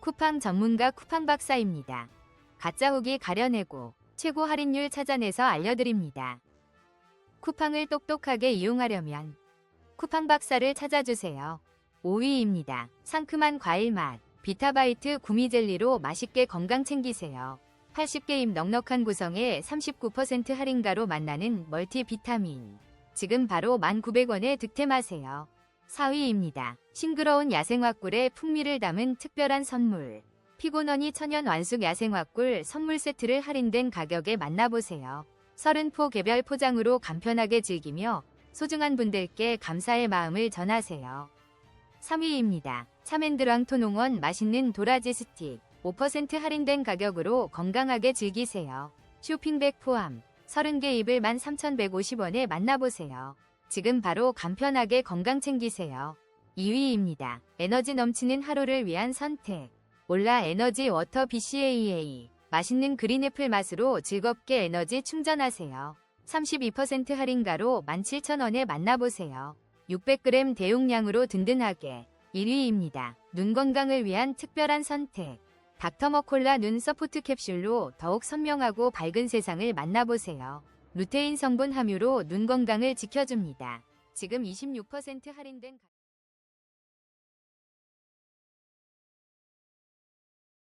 쿠팡 전문가 쿠팡 박사입니다. 가짜 후기 가려내고 최고 할인율 찾아내서 알려드립니다. 쿠팡을 똑똑하게 이용하려면 쿠팡 박사를 찾아주세요. 5위입니다. 상큼한 과일 맛, 비타바이트 구미 젤리로 맛있게 건강 챙기세요. 80개임 넉넉한 구성에 39% 할인가로 만나는 멀티비타민. 지금 바로 1,900원에 득템하세요. 4위입니다. 싱그러운 야생화꿀에 풍미를 담은 특별한 선물. 피곤원이 천연 완숙 야생화꿀 선물 세트를 할인된 가격에 만나보세요. 30포 개별 포장으로 간편하게 즐기며 소중한 분들께 감사의 마음을 전하세요. 3위입니다. 참엔드랑 토농원 맛있는 도라지 스틱 5% 할인된 가격으로 건강하게 즐기세요. 쇼핑백 포함 30개 입을 13,150원에 만나보세요. 지금 바로 간편하게 건강 챙기세요. 2위입니다. 에너지 넘치는 하루를 위한 선택. 올라 에너지 워터 BCAA. 맛있는 그린애플 맛으로 즐겁게 에너지 충전하세요. 32% 할인가로 17,000원에 만나보세요. 600g 대용량으로 든든하게. 1위입니다. 눈 건강을 위한 특별한 선택. 닥터머콜라 눈 서포트 캡슐로 더욱 선명하고 밝은 세상을 만나보세요. 루테인 성분 함유로 눈 건강을 지켜줍니다. 지금 26% 할인된 가...